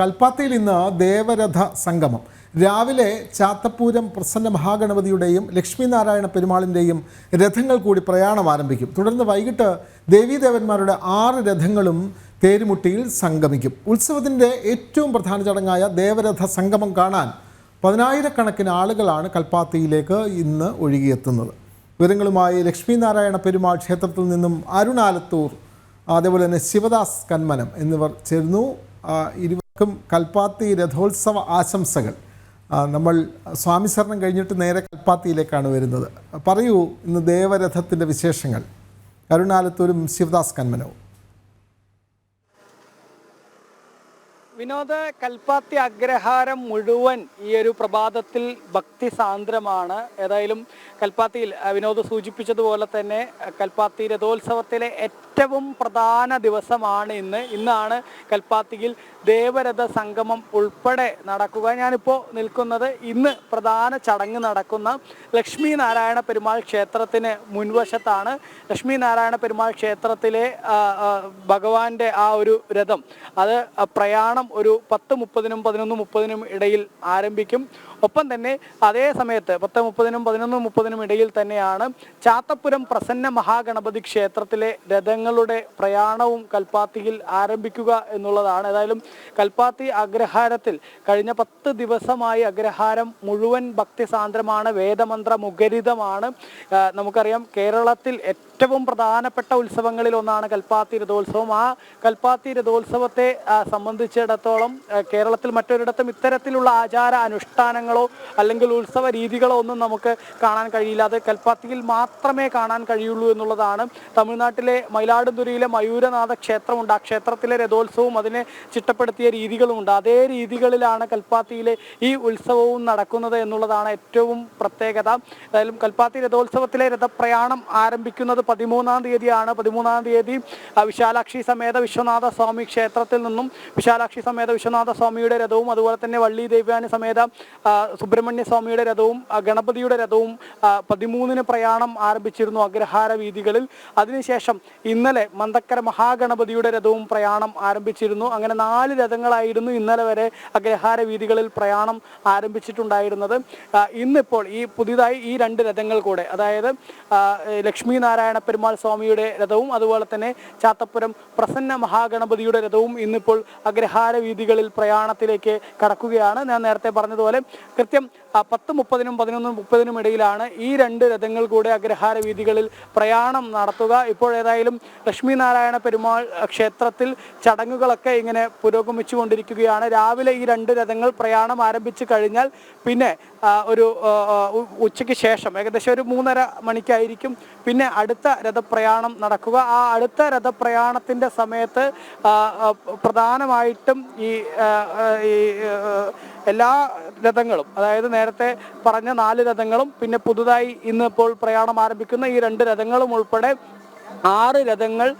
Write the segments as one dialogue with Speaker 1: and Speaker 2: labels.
Speaker 1: കൽപ്പാത്തിയിൽ ഇന്ന് ദേവരഥ സംഗമം. രാവിലെ ചാത്തപ്പൂരം പ്രസന്ന മഹാഗണപതിയുടെയും ലക്ഷ്മിനാരായണ പെരുമാളിന്റെയും രഥങ്ങൾ കൂടി പ്രയാണം ആരംഭിക്കും. തുടർന്ന് വൈകിട്ട് ദേവീദേവന്മാരുടെ ആറ് രഥങ്ങളും തേരുമുട്ടിയിൽ സംഗമിക്കും. ഉത്സവത്തിന്റെ ഏറ്റവും പ്രധാന ചടങ്ങായ ദേവരഥ സംഗമം കാണാൻ പതിനായിരക്കണക്കിന് ആളുകളാണ് കൽപ്പാത്തിയിലേക്ക് ഇന്ന് ഒഴുകിയെത്തുന്നത്. വിവരങ്ങളുമായി ലക്ഷ്മിനാരായണ പെരുമാൾ ക്ഷേത്രത്തിൽ നിന്നും അരുണാലത്തൂർ അതേപോലെ തന്നെ ശിവദാസ് കന്മനം എന്നിവർ ചേർന്നു ആ, ഇരുവർക്കും കൽപ്പാത്തി രഥോത്സവ ആശംസകൾ. നമ്മൾ സ്വാമി ശരണം കഴിഞ്ഞിട്ട് നേരെ കൽപ്പാത്തിയിലേക്കാണ് വരുന്നത്. പറയൂ ഇന്ന് ദേവരഥത്തിന്റെ വിശേഷങ്ങൾ. കരുണാലത്തൂരും ശിവദാസ് കന്മനവും.
Speaker 2: വിനോദ കൽപ്പാത്തി അഗ്രഹാരം മുഴുവൻ ഈ ഒരു പ്രഭാതത്തിൽ ഭക്തി സാന്ദ്രമാണ്. ഏതായാലും കൽപ്പാത്തിയിൽ വിനോദ് സൂചിപ്പിച്ചതുപോലെ തന്നെ കൽപ്പാത്തി രഥോത്സവത്തിലെ ഏറ്റവും പ്രധാന ദിവസമാണ് ഇന്ന്. ഇന്നാണ് കൽപ്പാത്തിയിൽ ദേവരഥ സംഗമം ഉൾപ്പെടെ നടക്കുക. ഞാനിപ്പോൾ നിൽക്കുന്നത് ഇന്ന് പ്രധാന ചടങ്ങ് നടക്കുന്ന ലക്ഷ്മി നാരായണ പെരുമാൾ ക്ഷേത്രത്തിന് മുൻവശത്താണ്. ലക്ഷ്മി നാരായണ പെരുമാൾ ക്ഷേത്രത്തിലെ ഭഗവാന്റെ ആ ഒരു രഥം. അത് പ്രയാണം ഒരു പത്ത് മുപ്പതിനും പതിനൊന്ന് മുപ്പതിനും ഇടയിൽ ആരംഭിക്കും. ഒപ്പം തന്നെ അതേ സമയത്ത് പത്ത് മുപ്പതിനും പതിനൊന്ന് മുപ്പതിനും ഇടയിൽ തന്നെയാണ് ചാത്തപ്പുരം പ്രസന്ന മഹാഗണപതി ക്ഷേത്രത്തിലെ രഥങ്ങളുടെ പ്രയാണവും കൽപ്പാത്തിയിൽ ആരംഭിക്കുക എന്നുള്ളതാണ്. ഏതായാലും കൽപ്പാത്തി അഗ്രഹാരത്തിൽ കഴിഞ്ഞ പത്ത് ദിവസമായി അഗ്രഹാരം മുഴുവൻ ഭക്തിസാന്ദ്രമാണ് വേദമന്ത്ര മുഖരിതമാണ്. നമുക്കറിയാം കേരളത്തിൽ ഏറ്റവും പ്രധാനപ്പെട്ട ഉത്സവങ്ങളിൽ ഒന്നാണ് കൽപ്പാത്തി രഥോത്സവം. ആ കൽപ്പാത്തി രഥോത്സവത്തെ സംബന്ധിച്ചിടത്തോളം കേരളത്തിൽ മറ്റൊരിടത്തും ഇത്തരത്തിലുള്ള ആചാര അനുഷ്ഠാനങ്ങളോ അല്ലെങ്കിൽ ഉത്സവ രീതികളോ ഒന്നും നമുക്ക് കാണാൻ കഴിയില്ല. അത് കൽപ്പാത്തിയിൽ മാത്രമേ കാണാൻ കഴിയുള്ളൂ എന്നുള്ളതാണ്. തമിഴ്നാട്ടിലെ മയിലാടുതുറയിലെ മയൂരനാഥ ക്ഷേത്രമുണ്ട്. ആ ക്ഷേത്രത്തിലെ രഥോത്സവവും അതിനെ ചിട്ടപ്പെടുത്തിയ രീതികളുമുണ്ട്. അതേ രീതികളിലാണ് കൽപ്പാത്തിയിലെ ഈ ഉത്സവവും നടക്കുന്നത് എന്നുള്ളതാണ് ഏറ്റവും പ്രത്യേകത. ഏതായാലും കൽപ്പാത്തി രഥോത്സവത്തിലെ രഥപ്രയാണം ആരംഭിക്കുന്നത് പതിമൂന്നാം തീയതിയാണ്. പതിമൂന്നാം തീയതി വിശാലാക്ഷി സമേത വിശ്വനാഥ സ്വാമി ക്ഷേത്രത്തിൽ നിന്നും വിശാലാക്ഷി സമേത വിശ്വനാഥ സ്വാമിയുടെ രഥവും അതുപോലെ തന്നെ വള്ളി ദേവ്യാനി സമേത സുബ്രഹ്മണ്യ സ്വാമിയുടെ രഥവും ഗണപതിയുടെ രഥവും പതിമൂന്നിന് പ്രയാണം ആരംഭിച്ചിരുന്നു അഗ്രഹാര വീതികളിൽ. അതിനുശേഷം ഇന്നലെ മന്തക്കര മഹാഗണപതിയുടെ രഥവും പ്രയാണം ആരംഭിച്ചിരുന്നു. അങ്ങനെ നാല് രഥങ്ങളായിരുന്നു ഇന്നലെ വരെ അഗ്രഹാര വീതികളിൽ പ്രയാണം ആരംഭിച്ചിട്ടുണ്ടായിരുന്നത്. ഇന്നിപ്പോൾ ഈ പുതിയതായി ഈ രണ്ട് രഥങ്ങൾ കൂടെ അതായത് ലക്ഷ്മി നാരായണ പെരുമാൾ സ്വാമിയുടെ രഥവും അതുപോലെ തന്നെ ചാത്തപ്പുരം പ്രസന്ന മഹാഗണപതിയുടെ രഥവും ഇന്നിപ്പോൾ അഗ്രഹാര വീതികളിൽ പ്രയാണത്തിലേക്ക് കടക്കുകയാണ്. ഞാൻ നേരത്തെ പറഞ്ഞതുപോലെ കൃത്യം പത്ത് മുപ്പതിനും പതിനൊന്ന് മുപ്പതിനും ഇടയിലാണ് ഈ രണ്ട് രഥങ്ങൾ കൂടെ അഗ്രഹാര വീതികളിൽ പ്രയാണം നടത്തുക. ഇപ്പോൾ ഏതായാലും ലക്ഷ്മി നാരായണ പെരുമാൾ ക്ഷേത്രത്തിൽ ചടങ്ങുകളൊക്കെ ഇങ്ങനെ പുരോഗമിച്ചു കൊണ്ടിരിക്കുകയാണ് രാവിലെ ഈ രണ്ട് രഥങ്ങൾ പ്രയാണം ആരംഭിച്ചു കഴിഞ്ഞാൽ പിന്നെ ഒരു ഉച്ചയ്ക്ക് ശേഷം ഏകദേശം ഒരു മൂന്നര മണിക്കായിരിക്കും പിന്നെ അടുത്ത രഥപ്രയാണം നടക്കുക. ആ അടുത്ത രഥപ്രയാണത്തിന്റെ സമയത്ത് പ്രധാനമായിട്ടും ഈ എല്ലാ രഥങ്ങളും അതായത് നേരത്തെ പറഞ്ഞ നാല് രഥങ്ങളും പിന്നെ പുതുതായി ഇന്ന് ഇപ്പോൾ പ്രയാണം ആരംഭിക്കുന്ന ഈ രണ്ട് രഥങ്ങളും ഉൾപ്പെടെ ആറ് രഥങ്ങൾ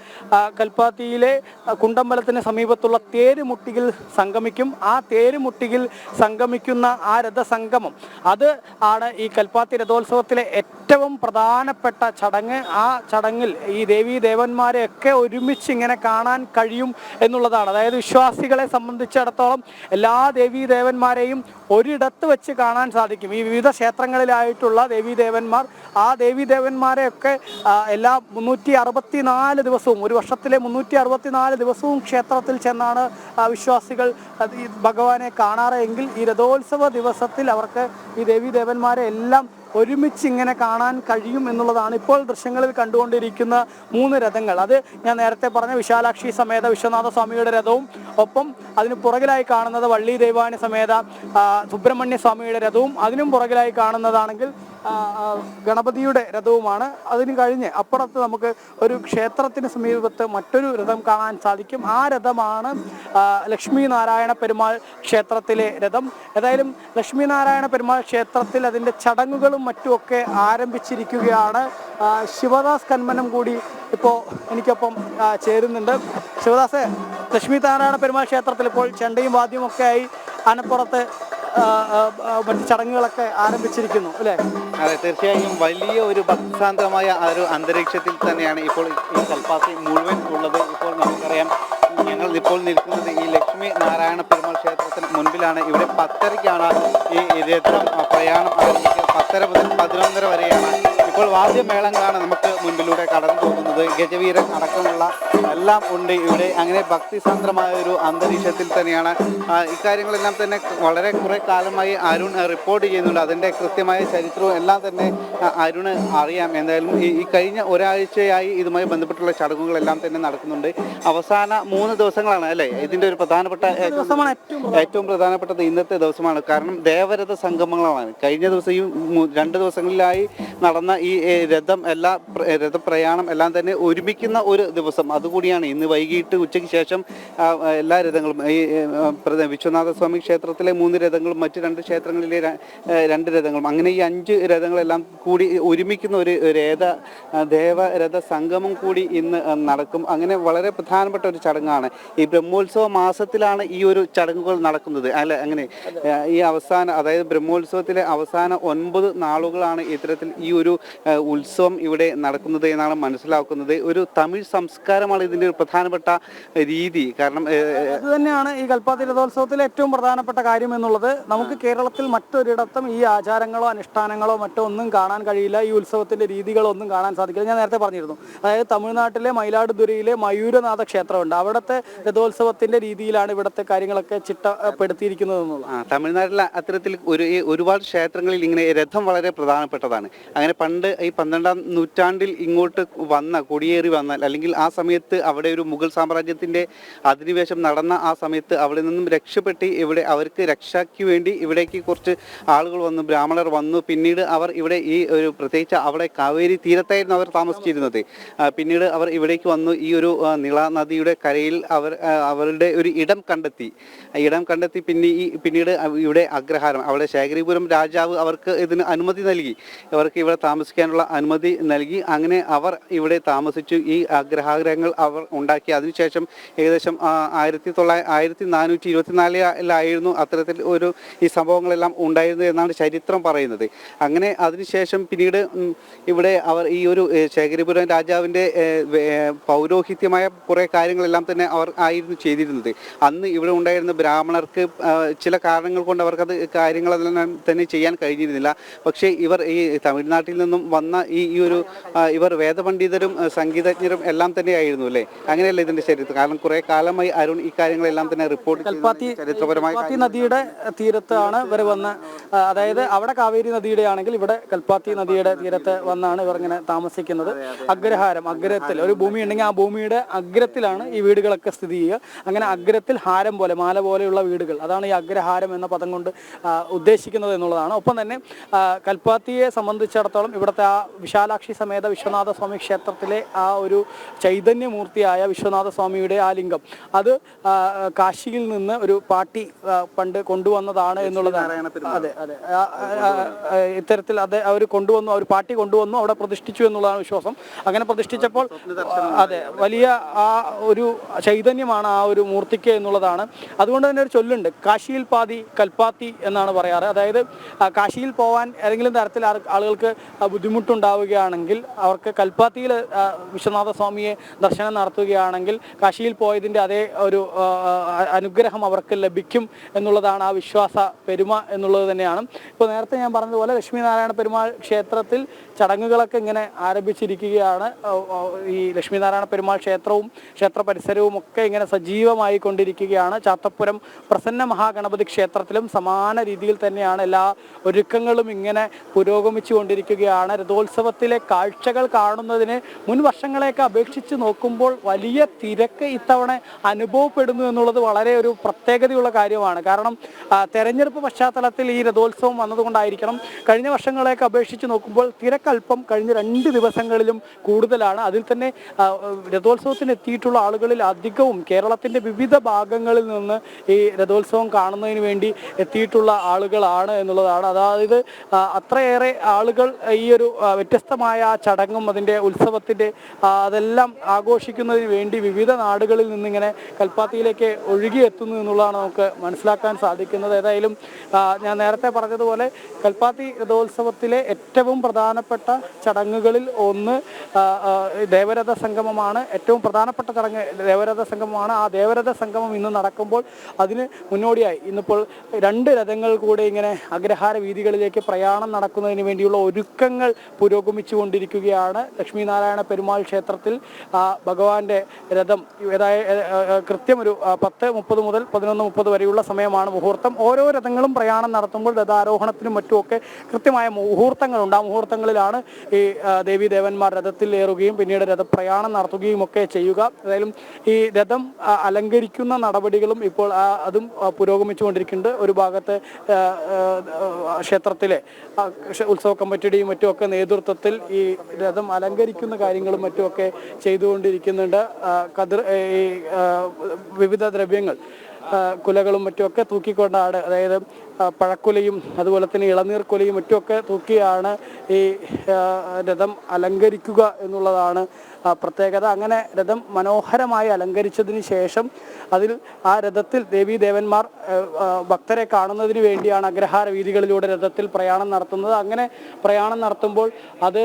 Speaker 2: കൽപ്പാത്തിയിലെ കുണ്ടമ്പലത്തിന് സമീപത്തുള്ള തേരുമുട്ടിയിൽ സംഗമിക്കും. ആ തേരുമുട്ടിയിൽ സംഗമിക്കുന്ന ആ രഥസംഗമം അത് ആണ് ഈ കൽപ്പാത്തി രഥോത്സവത്തിലെ ഏറ്റവും പ്രധാനപ്പെട്ട ചടങ്ങ് ആ ചടങ്ങിൽ ഈ ദേവീ ദേവന്മാരെയൊക്കെ ഒരുമിച്ച് ഇങ്ങനെ കാണാൻ കഴിയും എന്നുള്ളതാണ്. അതായത് വിശ്വാസികളെ സംബന്ധിച്ചിടത്തോളം എല്ലാ ദേവീ ദേവന്മാരെയും ഒരിടത്ത് വെച്ച് കാണാൻ സാധിക്കും. ഈ വിവിധ ക്ഷേത്രങ്ങളിലായിട്ടുള്ള ദേവീ ദേവന്മാർ ആ ദേവീ ദേവന്മാരെയൊക്കെ എല്ലാ മുന്നൂറ്റി അറുപത്തിനാല് ദിവസവും ഒരു വർഷത്തിലെ മുന്നൂറ്റി അറുപത്തിനാല് ദിവസവും ക്ഷേത്രത്തിൽ ചെന്നാണ് വിശ്വാസികൾ ഭഗവാനെ കാണാറെങ്കിൽ ഈ രഥോത്സവ ദിവസത്തിൽ അവർക്ക് ഈ ദേവീ ദേവന്മാരെ എല്ലാം ഒരുമിച്ച് ഇങ്ങനെ കാണാൻ കഴിയും എന്നുള്ളതാണ് ഇപ്പോൾ ദൃശ്യങ്ങളിൽ കണ്ടുകൊണ്ടിരിക്കുന്ന മൂന്ന് രഥങ്ങൾ. അത് ഞാൻ നേരത്തെ പറഞ്ഞ വിശാലാക്ഷി സമേത വിശ്വനാഥ സ്വാമിയുടെ രഥവും ഒപ്പം അതിന് പുറകിലായി കാണുന്നത് വള്ളി ദേവാനി സമേത സുബ്രഹ്മണ്യ സ്വാമിയുടെ രഥവും അതിനും പുറകിലായി കാണുന്നതാണെങ്കിൽ ഗണപതിയുടെ രഥവുമാണ്. അതിന് കഴിഞ്ഞ് അപ്പുറത്ത് നമുക്ക് ഒരു ക്ഷേത്രത്തിന് സമീപത്ത് മറ്റൊരു രഥം കാണാൻ സാധിക്കും. ആ രഥമാണ് ലക്ഷ്മി നാരായണ പെരുമാൾ ക്ഷേത്രത്തിലെ രഥം. ഏതായാലും ലക്ഷ്മി നാരായണ പെരുമാൾ ക്ഷേത്രത്തിൽ അതിന്റെ ചടങ്ങുകളും മറ്റുമൊക്കെ ആരംഭിച്ചിരിക്കുകയാണ്. ശിവദാസ് കന്മനം കൂടി ഇപ്പോൾ എനിക്കൊപ്പം ചേരുന്നുണ്ട്. ശിവദാസ് ലക്ഷ്മി നാരായണ പെരുമാൾ ക്ഷേത്രത്തിൽ ഇപ്പോൾ ചെണ്ടയും വാദ്യമൊക്കെ ആയി അനപ്പുറത്ത് മറ്റ് ചടങ്ങുകളൊക്കെ ആരംഭിച്ചിരിക്കുന്നു അല്ലേ?
Speaker 3: അതെ തീർച്ചയായും വലിയ ഒരു ഭക്തിസാന്ദ്രമായ ആ ഒരു അന്തരീക്ഷത്തിൽ തന്നെയാണ് ഇപ്പോൾ ഈ കൽപ്പാത്തി മുഴുവൻ ഉള്ളത്. ഇപ്പോൾ നമുക്കറിയാം ഞങ്ങൾ ഇപ്പോൾ നിൽക്കുന്നത് ഈ ലക്ഷ്മി നാരായണ പെരുമാൾ ക്ഷേത്രത്തിന് മുൻപിലാണ്. ഇവിടെ പത്തരയ്ക്കാണ് ഈ രഥം പ്രയാണം ആരംഭിക്കുന്നത് പത്തര മുതൽ പതിനൊന്നര വരെയാണ് ഇപ്പോൾ വാദ്യമേളങ്ങളാണ് നമുക്ക് മുൻപിലൂടെ കടന്നു പോകുന്നത്. ഗജവീരൻ അടക്കമുള്ള എല്ലാം ഉണ്ട് ഇവിടെ. അങ്ങനെ ഭക്തിസാന്ദ്രമായ ഒരു അന്തരീക്ഷത്തിൽ തന്നെയാണ്. ഇക്കാര്യങ്ങളെല്ലാം തന്നെ വളരെ കുറെ കാലമായി അരുൺ റിപ്പോർട്ട് ചെയ്യുന്നുണ്ട്. അതിന്റെ കൃത്യമായ ചരിത്രവും എല്ലാം തന്നെ അരുണ് അറിയാം. എന്തായാലും ഈ കഴിഞ്ഞ ഒരാഴ്ചയായി ഇതുമായി ബന്ധപ്പെട്ടുള്ള ചടങ്ങുകളെല്ലാം തന്നെ നടക്കുന്നുണ്ട്. അവസാന മൂന്ന് ദിവസങ്ങളാണ് അല്ലേ? ഇതിന്റെ ഒരു പ്രധാനപ്പെട്ട ഏറ്റവും പ്രധാനപ്പെട്ടത് ഇന്നത്തെ ദിവസമാണ്. കാരണം ദേവരഥ സംഗമങ്ങളാണ്. കഴിഞ്ഞ ദിവസം ഈ രണ്ട് ദിവസങ്ങളിലായി നടന്ന ഈ ഏ, രഥം എല്ലാ പ്ര- രഥപ്രയാണം എല്ലാം തന്നെ ഒരുമിക്കുന്ന ഒരു ദിവസം. അതുകൂടിയാണ് ഇന്ന് വൈകിട്ട് ഉച്ചയ്ക്ക് ശേഷം എല്ലാ രഥങ്ങളും ഈ ഏ, പ്രധ- വിശ്വനാഥ സ്വാമി ക്ഷേത്രത്തിലെ മൂന്ന് രഥങ്ങളും മറ്റ് രണ്ട് ക്ഷേത്രങ്ങളിലെ രണ്ട് രഥങ്ങളും. അങ്ങനെ ഈ അഞ്ച് രഥങ്ങളെല്ലാം കൂടി ഒരുമിക്കുന്ന ഒരു രഥ ദേവരഥ സംഗമം കൂടി ഇന്ന് നടക്കും. അങ്ങനെ വളരെ പ്രധാനപ്പെട്ട ഒരു ചടങ്ങാണ്. ഈ ബ്രഹ്മോത്സവ മാസത്തിലാണ് ഈ ഒരു ചടങ്ങുകൾ നടക്കുന്നത്. അല്ല അങ്ങനെ ഈ അവസാന അതായത് ബ്രഹ്മോത്സവത്തിലെ അവസാന ഒൻപത് നാളുകളാണ് ഇത്തരത്തിൽ ഈ ഒരു ഉത്സവം ഇവിടെ നടക്കുന്നത് എന്നാണ് മനസ്സിലാക്കുന്നത്. ഒരു തമിഴ് സംസ്കാരമാണ് ഇതിന്റെ ഒരു പ്രധാനപ്പെട്ട രീതി. കാരണം
Speaker 2: അത് തന്നെയാണ് ഈ കൽപ്പാത്തി രഥോത്സവത്തിലെ ഏറ്റവും പ്രധാനപ്പെട്ട കാര്യം എന്നുള്ളത്. നമുക്ക് കേരളത്തിൽ മറ്റൊരിടത്തും ഈ ആചാരങ്ങളോ അനുഷ്ഠാനങ്ങളോ മറ്റോ ഒന്നും കാണാൻ കഴിയില്ല. ഈ ഉത്സവത്തിന്റെ രീതികളോ ഒന്നും കാണാൻ സാധിക്കില്ല. ഞാൻ നേരത്തെ പറഞ്ഞിരുന്നു. അതായത് തമിഴ്നാട്ടിലെ മയിലാടുതുരയിലെ മയൂരനാഥ ക്ഷേത്രമുണ്ട്. അവിടുത്തെ രഥോത്സവത്തിന്റെ രീതിയിലാണ് ഇവിടുത്തെ കാര്യങ്ങളൊക്കെ ചിട്ടപ്പെടുത്തിയിരിക്കുന്നത് എന്നുള്ളത്.
Speaker 3: ആ തമിഴ്നാട്ടിലെ അത്തരത്തിൽ ഒരു ഒരുപാട് ക്ഷേത്രങ്ങളിൽ ഇങ്ങനെ രഥം വളരെ പ്രധാനപ്പെട്ടതാണ്. അങ്ങനെ പണ്ട് ഈ പന്ത്രണ്ടാം നൂറ്റാണ്ടിൽ ഇങ്ങോട്ട് വന്ന കുടിയേറി വന്നാൽ അല്ലെങ്കിൽ ആ സമയത്ത് അവിടെ ഒരു മുഗൾ സാമ്രാജ്യത്തിന്റെ അധിനിവേശം നടന്ന ആ സമയത്ത് അവിടെ നിന്നും രക്ഷപ്പെട്ട് ഇവിടെ അവർക്ക് രക്ഷയ്ക്ക് വേണ്ടി ഇവിടേക്ക് കുറച്ച് ആളുകൾ വന്നു ബ്രാഹ്മണർ വന്നു. പിന്നീട് അവർ ഇവിടെ ഈ ഒരു പ്രത്യേകിച്ച് അവിടെ കാവേരി തീരത്തായിരുന്നു അവർ താമസിച്ചിരുന്നത്. പിന്നീട് അവർ ഇവിടേക്ക് വന്നു ഈ ഒരു നിള നദിയുടെ കരയിൽ അവർ അവരുടെ ഒരു ഇടം കണ്ടെത്തി. ഇടം കണ്ടെത്തി പിന്നെ ഈ പിന്നീട് ഇവിടെ അഗ്രഹാരം അവിടെ ശേഖരിപുരം രാജാവ് അവർക്ക് ഇതിന് അനുമതി നൽകി. അവർക്ക് ഇവിടെ താമസിക്കാനുള്ള അനുമതി നൽകി. അങ്ങനെ അവർ ഇവിടെ താമസിച്ചു. ഈ അഗ്രഹാരങ്ങൾ അവർ ഉണ്ടാക്കി. അതിനുശേഷം ഏകദേശം ആയിരത്തി തൊള്ളായിരത്തി ആയിരത്തി നാനൂറ്റി ഇരുപത്തിനാലിലായിരുന്നു അത്തരത്തിൽ ഒരു ഈ സംഭവങ്ങളെല്ലാം ഉണ്ടായിരുന്നത് എന്നാണ് ചരിത്രം പറയുന്നത്. അങ്ങനെ അതിനുശേഷം പിന്നീട് ഇവിടെ അവർ ഈ ഒരു ശേഖരിപുരം രാജാവിന്റെ പൗരോഹിത്യമായ കുറേ കാര്യങ്ങളെല്ലാം തന്നെ അവർ ആയിരുന്നു ചെയ്തിരുന്നത്. അന്ന് ഇവിടെ ഉണ്ടായിരുന്ന ബ്രാഹ്മണർക്ക് ചില കാരണങ്ങൾ കൊണ്ട് അവർക്കത് കാര്യങ്ങളെല്ലാം തന്നെ ചെയ്യാൻ കഴിഞ്ഞിരുന്നില്ല. പക്ഷേ ഇവർ ഈ തമിഴ്നാട്ടിൽ നിന്നും വന്ന ഈ ഈ ഒരു ഇവർ വേദപണ്ഡിതരും സംഗീതജ്ഞരും എല്ലാം തന്നെ ആയിരുന്നു അല്ലേ? അങ്ങനെയല്ല ഇതിന്റെ ചരിത്രം? കാരണം കുറെ കാലമായി അരുൺ ഈ കാര്യങ്ങളെല്ലാം തന്നെ റിപ്പോർട്ട്
Speaker 2: കൽപ്പാത്തി
Speaker 3: ചരിത്രപരമായ
Speaker 2: നദിയുടെ തീരത്താണ് ഇവർ വന്ന് അതായത് അവിടെ കാവേരി നദിയുടെ ആണെങ്കിൽ ഇവിടെ കൽപ്പാത്തി നദിയുടെ തീരത്ത് വന്നാണ് ഇവർ ഇങ്ങനെ താമസിക്കുന്നത്. അഗ്രഹാരം അഗ്രത്തിൽ. ഒരു ഭൂമി ഉണ്ടെങ്കിൽ ആ ഭൂമിയുടെ അഗ്രത്തിലാണ് ഈ വീടുകളൊക്കെ സ്ഥിതി ചെയ്യുക. അങ്ങനെ അഗ്രത്തിൽ ഹാരം പോലെ മാല പോലെയുള്ള വീടുകൾ. അതാണ് ഈ അഗ്രഹാരം എന്ന പദം കൊണ്ട് ഉദ്ദേശിക്കുന്നത് എന്നുള്ളതാണ്. ഒപ്പം തന്നെ കൽപ്പാത്തിയെ സംബന്ധിച്ചിടത്തോളം ഇവിടുത്തെ ആ വിശാലാക്ഷി സമേത വിശ്വനാഥ സ്വാമി ക്ഷേത്രത്തിലെ ആ ഒരു ചൈതന്യമൂർത്തിയായ വിശ്വനാഥ സ്വാമിയുടെ ആ ലിംഗം. അത് കാശിയിൽ നിന്ന് ഒരു പാർട്ടി പണ്ട് കൊണ്ടുവന്നതാണ് എന്നുള്ളതാണ്. അതെ അതെ. ഇത്തരത്തിൽ അത് അവർ കൊണ്ടുവന്നു അവർ പാട്ടി കൊണ്ടുവന്നു അവിടെ പ്രതിഷ്ഠിച്ചു എന്നുള്ളതാണ് വിശ്വാസം. അങ്ങനെ പ്രതിഷ്ഠിച്ചപ്പോൾ അതെ വലിയ ആ ഒരു ചൈതന്യമാണ് ആ ഒരു മൂർത്തിക്ക് എന്നുള്ളതാണ്. അതുകൊണ്ട് തന്നെ ഒരു ചൊല്ലുണ്ട് കാശിയിൽ പാതി കൽപ്പാത്തി എന്നാണ് പറയാറ്. അതായത് കാശിയിൽ പോവാൻ ഏതെങ്കിലും തരത്തിൽ ആളുകൾക്ക് ബുദ്ധിമുട്ടുണ്ടാവുകയാണെങ്കിൽ അവർക്ക് കൽപ്പാത്തിയിൽ വിശ്വനാഥ സ്വാമിയെ ദർശനം നടത്തുകയാണെങ്കിൽ കാശിയിൽ പോയതിന്റെ അതേ ഒരു അനുഗ്രഹം അവർക്ക് ലഭിക്കും എന്നുള്ളതാണ് ആ വിശ്വാസ പെരുമ എന്നുള്ളത് തന്നെയാണ്. ഇപ്പോൾ നേരത്തെ ഞാൻ പറഞ്ഞതുപോലെ ലക്ഷ്മീനാരായണ പെരുമാൾ ക്ഷേത്രത്തിൽ ചടങ്ങുകളൊക്കെ ഇങ്ങനെ ആരംഭിച്ചിരിക്കുകയാണ്. ഈ ലക്ഷ്മീനാരായണ പെരുമാൾ ക്ഷേത്രവും ക്ഷേത്ര പരിസരവും ഒക്കെ ഇങ്ങനെ സജീവമായി കൊണ്ടിരിക്കുകയാണ് ചാത്തപ്പുരം പ്രസന്ന മഹാഗണപതി ക്ഷേത്രത്തിലും സമാന രീതിയിൽ തന്നെയാണ് എല്ലാ ഒരുക്കങ്ങളും ഇങ്ങനെ പുരോഗമിച്ചു കൊണ്ടിരിക്കുകയാണ് രഥോത്സവത്തിലെ കാഴ്ചകൾ കാണുന്നതിന് മുൻ വർഷങ്ങളെയൊക്കെ അപേക്ഷിച്ച് നോക്കുമ്പോൾ വലിയ തിരക്ക് ഇത്തവണ അനുഭവപ്പെടുന്നു എന്നുള്ളത് വളരെ ഒരു പ്രത്യേകതയുള്ള കാര്യമാണ്. കാരണം തെരഞ്ഞെടുപ്പ് പശ്ചാത്തലത്തിൽ ഈ രഥോത്സവം വന്നതുകൊണ്ടായിരിക്കണം കഴിഞ്ഞ വർഷങ്ങളെയൊക്കെ അപേക്ഷിച്ച് നോക്കുമ്പോൾ തിരക്കല്പം കഴിഞ്ഞ രണ്ട് ദിവസങ്ങളിലും കൂടുതലാണ്. അതിൽ തന്നെ രഥോത്സവത്തിന് എത്തിയിട്ടുള്ള ആളുകളിൽ അധികവും കേരളത്തിന്റെ വിവിധ ഭാഗങ്ങളിൽ നിന്ന് ഈ രഥോത്സവം കാണുന്നതിന് വേണ്ടി എത്തിയിട്ടുള്ള ആളുകളാണ് എന്നുള്ളതാണ്. അതായത് അത്രയേറെ ആളുകൾ ഈ ഒരു വ്യത്യസ്തമായ ആ ചടങ്ങും അതിന്റെ ഉത്സവത്തിന്റെ അതെല്ലാം ആഘോഷിക്കുന്നതിന് വേണ്ടി വിവിധ നാടുകളിൽ നിന്നിങ്ങനെ കൽപ്പാത്തിയിലേക്ക് ഒഴുകിയെത്തുന്നു എന്നുള്ളതാണ് നമുക്ക് മനസ്സിലാക്കാൻ സാധിക്കുന്നത്. ഏതായാലും ഞാൻ നേരത്തെ പറഞ്ഞതുപോലെ കൽപ്പാത്തി രഥോത്സവത്തിലെ ഏറ്റവും പ്രധാനപ്പെട്ട ചടങ്ങുകളിൽ ഒന്ന് ദേവരഥ സംഗമമാണ്. ഏറ്റവും പ്രധാനപ്പെട്ട ചടങ്ങ് ദേവരഥ സംഗമമാണ്. ആ ദേവരഥ സംഗമം ഇന്ന് നടക്കുമ്പോൾ അതിന് മുന്നോടിയായി ഇന്നിപ്പോൾ രണ്ട് രഥങ്ങൾ കൂടെ ഇങ്ങനെ അഗ്രഹാര വീതികളിലേക്ക് പ്രയാണം നടക്കുന്നതിന് വേണ്ടിയുള്ള ഒരുക്കങ്ങൾ പുരോഗമിച്ചുകൊണ്ടിരിക്കുകയാണ്. ലക്ഷ്മീനാരായണ പെരുമാൾ ക്ഷേത്രത്തിൽ ഭഗവാന്റെ രഥം ഏതായ കൃത്യം ഒരു പത്ത് മുപ്പത് മുതൽ പതിനൊന്ന് മുപ്പത് വരെയുള്ള സമയമാണ് മുഹൂർത്തം. ഓരോ രഥങ്ങളും പ്രയാണം നടത്തുമ്പോൾ രഥാരോഹണത്തിനും മറ്റുമൊക്കെ കൃത്യമായ മുഹൂർത്തങ്ങളുണ്ട്. ആ മുഹൂർത്തങ്ങളിലാണ് ഈ ദേവി ദേവീ ദേവന്മാർ രഥത്തിൽ ഏറുകയും പിന്നീട് രഥപ്രയാണം നടത്തുകയും ഒക്കെ ചെയ്യുക. ഏതായാലും ഈ രഥം അലങ്കരിക്കുന്ന നടപടികളും ഇപ്പോൾ അതും പുരോഗമിച്ചുകൊണ്ടിരിക്കുന്നുണ്ട്. ഒരു ഭാഗത്ത് ക്ഷേത്രത്തിലെ ഉത്സവ കമ്മിറ്റിയുടെയും മറ്റുമൊക്കെ നേതൃത്വത്തിൽ ഈ രഥം അലങ്കരിക്കുന്ന കാര്യങ്ങളും മറ്റുമൊക്കെ ചെയ്തുകൊണ്ടിരിക്കുന്നുണ്ട്. കതിർ ഈ വിവിധ ദ്രവ്യങ്ങൾ. കുലകളും മറ്റുമൊക്കെ തൂക്കിക്കൊണ്ടാണ് അതായത് പഴക്കുലയും അതുപോലെ തന്നെ ഇളനീർ കുലയും മറ്റുമൊക്കെ തൂക്കിയാണ് ഈ രഥം അലങ്കരിക്കുക എന്നുള്ളതാണ് പ്രത്യേകത. അങ്ങനെ രഥം മനോഹരമായി അലങ്കരിച്ചതിന് ശേഷം അതിൽ ആ രഥത്തിൽ ദേവീ ദേവന്മാർ ആ, ആ, ഭക്തരെ കാണുന്നതിന് വേണ്ടിയാണ് അഗ്രഹാര വീതികളിലൂടെ രഥത്തിൽ പ്രയാണം നടത്തുന്നത്. അങ്ങനെ പ്രയാണം നടത്തുമ്പോൾ അത്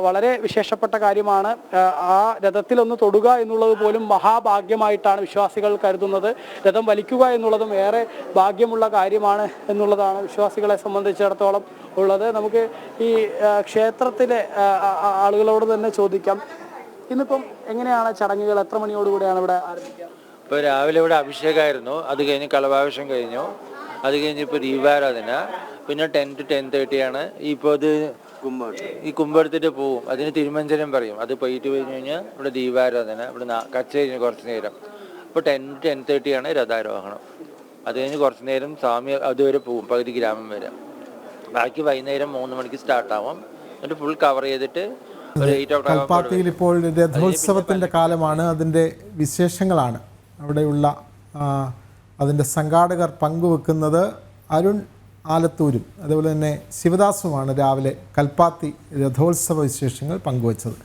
Speaker 2: വളരെ വിശേഷപ്പെട്ട കാര്യമാണ്. ആ, ആ രഥത്തിലൊന്ന് തൊടുക എന്നുള്ളത് പോലും മഹാഭാഗ്യമായിട്ടാണ് വിശ്വാസികൾ കരുതുന്നത്. രഥം വലിക്കുക എന്നുള്ളതും ഏറെ ഭാഗ്യമുള്ള കാര്യമാണ് എന്നുള്ളതാണ് വിശ്വാസികളെ സംബന്ധിച്ചിടത്തോളം ഉള്ളത്. നമുക്ക് ഈ ക്ഷേത്രത്തിലെ ആളുകളോട് തന്നെ ചോദിക്കാം. ഇന്നിപ്പം എങ്ങനെയാണ് ചടങ്ങുകൾ? എത്ര മണിയോടുകൂടിയാണ് ഇവിടെ ആരംഭിക്കുക?
Speaker 4: ഇപ്പോൾ രാവിലെ ഇവിടെ അഭിഷേകമായിരുന്നു അത് കഴിഞ്ഞ് കളഭാഭിഷേകം കഴിഞ്ഞു. അത് കഴിഞ്ഞ് ഇപ്പോൾ ദീപാരാധന. പിന്നെ ടെൻ ടു ടെൻ തേർട്ടിയാണ് ഇപ്പോൾ ഇത് ഈ കുമ്പെടുത്തിട്ട് പോവും. അതിന് തിരുമഞ്ചനം പറയും. അത് പോയിട്ട് കഴിഞ്ഞ് കഴിഞ്ഞാൽ ഇവിടെ ദീപാരാധന. ഇവിടെ കച്ച കഴിഞ്ഞ് കുറച്ച് നേരം. അപ്പോൾ ടെൻ ടെൻ തേർട്ടിയാണ് രഥാരോഹണം. അത് കഴിഞ്ഞ് കുറച്ച് നേരം സ്വാമി അതുവരെ പോകും പകുതി ഗ്രാമം വരെ. ബാക്കി വൈകുന്നേരം മൂന്ന് മണിക്ക് സ്റ്റാർട്ടാവും എന്നിട്ട് ഫുൾ കവർ ചെയ്തിട്ട്
Speaker 1: കൽപ്പാത്തിയിൽ ഇപ്പോൾ രഥോത്സവത്തിന്റെ കാലമാണ് അതിന്റെ വിശേഷങ്ങളാണ്. അവിടെയുള്ള അതിന്റെ സംഘാടകർ പങ്കുവെക്കുന്നത് അരുൺ ആലത്തൂരും അതുപോലെ തന്നെ ശിവദാസുമാണ് രാവിലെ കൽപ്പാത്തി രഥോത്സവ വിശേഷങ്ങൾ പങ്കുവച്ചത്.